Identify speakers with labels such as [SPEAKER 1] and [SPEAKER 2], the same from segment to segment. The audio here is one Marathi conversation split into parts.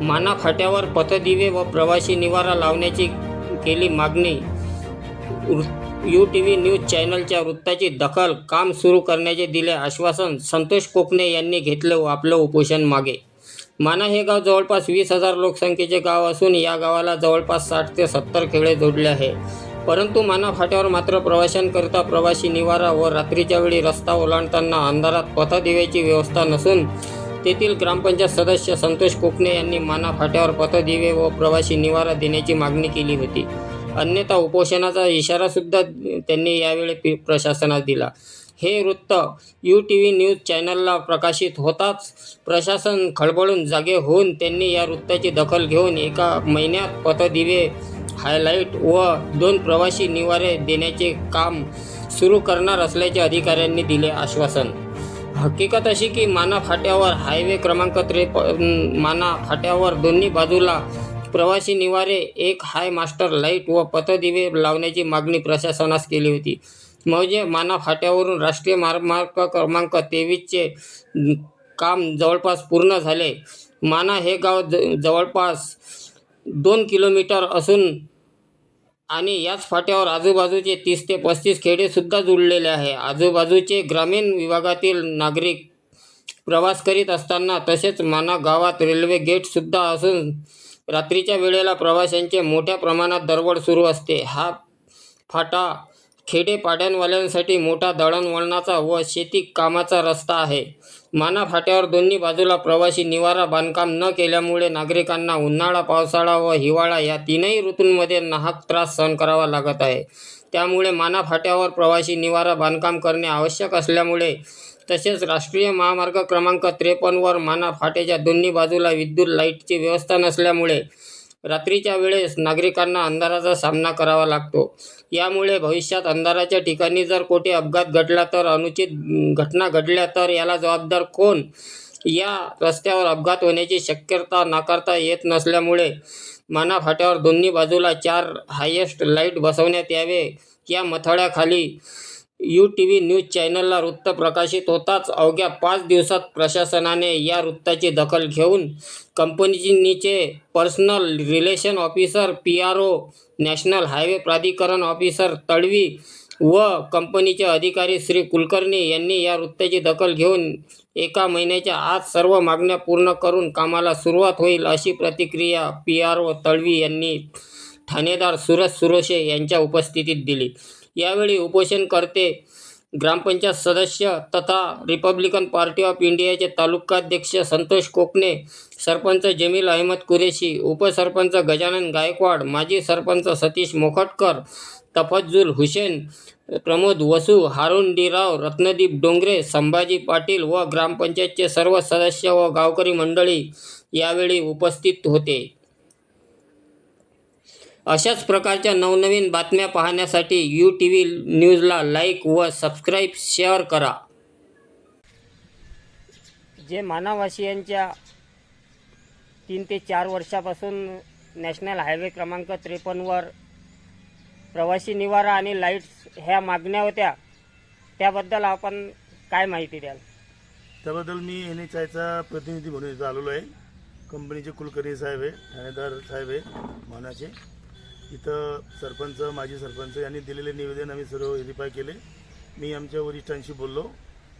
[SPEAKER 1] माना फाट्यावर पथदिवे व प्रवासी निवारा लावण्याची केली मागणी. यू टी व्ही न्यूज चॅनलच्या वृत्ताची दखल काम सुरू करण्याचे दिले आश्वासन संतोष कोकणे यांनी घेतलं व आपलं उपोषण मागे. माना हे गाव जवळपास वीस हजार लोकसंख्येचे गाव असून या गावाला जवळपास साठ ते सत्तर खेडे जोडले आहे. परंतु माना फाट्यावर मात्र प्रवाशांकरिता प्रवासी निवारा व रात्रीच्या वेळी रस्ता ओलांडताना अंधारात पथदिव्याची व्यवस्था नसून तेथील ग्रामपंचायत सदस्य संतोष कोकणे यांनी माना फाट्यावर पथदिवे व प्रवासी निवारा देण्याची मागणी केली होती. अन्यथा उपोषणाचा इशारासुद्धा त्यांनी यावेळी प्रशासनास दिला. हे वृत्त यू टी व्ही न्यूज चॅनलला प्रकाशित होताच प्रशासन खळबळून जागे होऊन त्यांनी या वृत्ताची दखल घेऊन एका महिन्यात पथदिवे हायलाईट व दोन प्रवासी निवारे देण्याचे काम सुरू करणार असल्याचे अधिकाऱ्यांनी दिले आश्वासन. हकीकत अशी की माना फाट्यावर हायवे क्रमांक त्रे माना फाट्यावर दोन्ही बाजूला प्रवासी निवारे एक हाय मास्टर लाइट व पथदिवे लावण्याची मागणी प्रशासनास केली होती. म्हणजे माना फाट्यावरून राष्ट्रीय मार्ग क्रमांक तेवीसचे काम जवळपास पूर्ण झाले. माना हे गाव ज जवळपास दोन किलोमीटर असून आणि याच फाट्यावर आजूबाजूचे तीस ते पस्तीस खेडेसुद्धा जुळलेले आहे. आजूबाजूचे ग्रामीण विभागातील नागरिक प्रवास करीत असताना तसेच माना गावात रेल्वे गेटसुद्धा असून रात्रीच्या वेळेला प्रवाशांचे मोठ्या प्रमाणात दरवळ सुरू असते. हा फाटा खेडेपाड्यांवाल्यांसाठी मोठा दळणवळणाचा व शेती कामाचा रस्ता आहे. माना फाट्यावर दोन्ही बाजूला प्रवासी निवारा बांधकाम न केल्यामुळे नागरिकांना उन्हाळा पावसाळा व हिवाळा या तीनही ऋतूंमध्ये नाहक त्रास सहन करावा लागत आहे. त्यामुळे माना फाट्यावर प्रवासी निवारा बांधकाम करणे आवश्यक असल्यामुळे तसेच राष्ट्रीय महामार्ग क्रमांक त्रेपन्नवर माना फाट्याच्या दोन्ही बाजूला विद्युत लाईटची व्यवस्था नसल्यामुळे रात्रीच्या वेळेस नागरिकांना अंधाराचा सामना करावा लागतो. यामुळे भविष्यात अंधाराच्या ठिकाणी जर कोठे अपघात घडला तर अनुचित घटना घडल्या तर याला जबाबदार कोण? या रस्त्यावर अपघात होण्याची शक्यता नाकारता येत नसल्यामुळे माना फाट्यावर दोन्ही बाजूला चार हायेस्ट लाइट बसवण्यात यावे. या मथळ्याखाली यू टी व्ही न्यूज चॅनलला वृत्त प्रकाशित होताच अवघ्या पाच दिवसात प्रशासनाने या वृत्ताची दखल घेऊन कंपनीचे personal relation officer P R O national highway प्राधिकरण ऑफिसर तडवी व कंपनीचे अधिकारी श्री कुलकर्णी यांनी या वृत्ताची दखल घेऊन एका महिन्याच्या आत सर्व मागण्या पूर्ण करून कामाला सुरुवात होईल अशी प्रतिक्रिया पी आर ओ तळवी यांनी ठाणेदार सुरज सुरोशे यांच्या उपस्थितीत दिली. यावेळी उपोषणकर्ते ग्रामपंचायत सदस्य तथा रिपब्लिकन पार्टी ऑफ इंडियाचे तालुकाध्यक्ष संतोष कोकणे सरपंच जमील अहमद कुरेशी उपसरपंच गजानन गायकवाड माजी सरपंच सतीश मोखटकर तफज्जुल हुसेन प्रमोद वसू हारून डीराव रत्नदीप डोंगरे संभाजी पाटील व ग्रामपंचायतचे सर्व सदस्य व गावकरी मंडळी यावेळी उपस्थित होते. अशाच प्रकारच्या नवनवीन बातम्या पाहण्यासाठी यू टी व्ही न्यूजला लाईक व सबस्क्राईब शेअर करा. जे मानववासियांच्या तीन ते चार वर्षापासून नॅशनल हायवे क्रमांक त्रेपन्नवर प्रवासी निवारा आणि लाईट्स ह्या मागण्या होत्या त्याबद्दल आपण काय माहिती द्याल?
[SPEAKER 2] त्याबद्दल मी एन एच आयचा प्रतिनिधी म्हणून इथं आलेलो आहे. कंपनीचे कुलकर्णी साहेब आहे ठाणेदार साहेब आहे मानाचे. इथं सरपंच माजी सरपंच यांनी दिलेले निवेदन आम्ही सर्व व्हेरीफाय केले. मी आमच्या वरिष्ठांशी बोललो.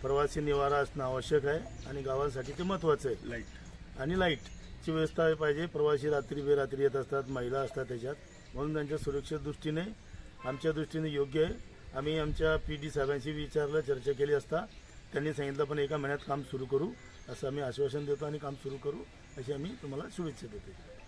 [SPEAKER 2] प्रवासी निवारा असणं आवश्यक आहे आणि गावासाठी ते महत्त्वाचं आहे. लाइट आणि लाईटची व्यवस्था पाहिजे. प्रवासी रात्री बेरात्री येत असतात महिला असतात त्याच्यात. म्हणून त्यांच्या सुरक्षे दृष्टीने आमच्या दृष्टीने योग्य आहे. आम्ही आमच्या पी डी साहेबांशी विचारलं चर्चा केली असता त्यांनी सांगितलं पण एका महिन्यात काम सुरू करू. असं आम्ही आश्वासन देतो आणि काम सुरू करू अशी आम्ही तुम्हाला शुभेच्छा देतो.